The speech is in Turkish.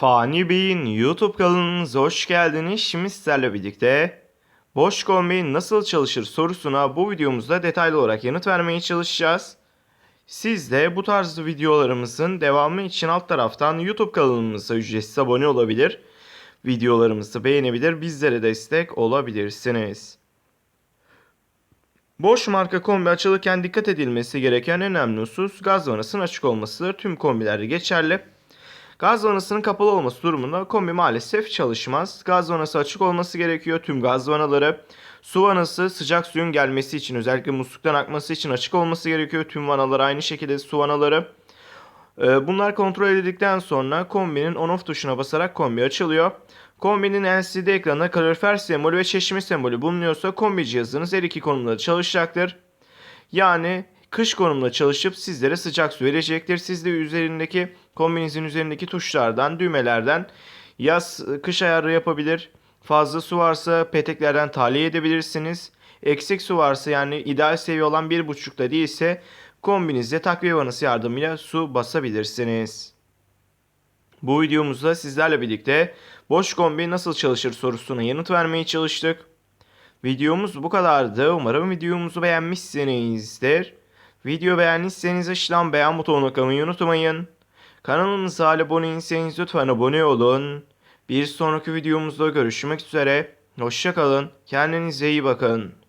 Fani Bey'in YouTube kanalınıza hoş geldiniz. Şimdi sizlerle birlikte boş kombi nasıl çalışır sorusuna bu videomuzda detaylı olarak yanıt vermeye çalışacağız. Siz de bu tarz videolarımızın devamı için alt taraftan YouTube kanalımıza ücretsiz abone olabilir. Videolarımızı beğenebilir, bizlere destek olabilirsiniz. Boş marka kombi açılırken dikkat edilmesi gereken önemli husus gaz vanasının açık olmasıdır. Tüm kombilerde geçerli. Gaz vanasının kapalı olması durumunda kombi maalesef çalışmaz. Gaz vanası açık olması gerekiyor. Tüm gaz vanaları su vanası sıcak suyun gelmesi için özellikle musluktan akması için açık olması gerekiyor. Tüm vanalar aynı şekilde su vanaları. Ee, Bunlar kontrol edildikten sonra kombinin on off tuşuna basarak kombi açılıyor. Kombinin LCD ekranında kalorifer sembolü ve çeşme sembolü bulunuyorsa kombi cihazınız her iki konumda çalışacaktır. Yani kış konumda çalışıp sizlere sıcak su verecektir. Siz de üzerindeki kombinizin üzerindeki tuşlardan, düğmelerden yaz kış ayarı yapabilir. Fazla su varsa peteklerden tahliye edebilirsiniz. Eksik su varsa yani ideal seviye olan 1.5'da değilse kombinize takviye vanası yardımıyla su basabilirsiniz. Bu videomuzda sizlerle birlikte boş kombi nasıl çalışır sorusuna yanıt vermeye çalıştık. Videomuz bu kadardı. Umarım videomuzu beğenmişsinizdir. Video beğendiyseniz aşağıdan beğen butonuna kalmayı unutmayın. Kanalımıza abone değilseniz lütfen abone olun. Bir sonraki videomuzda görüşmek üzere. Hoşçakalın. Kendinize iyi bakın.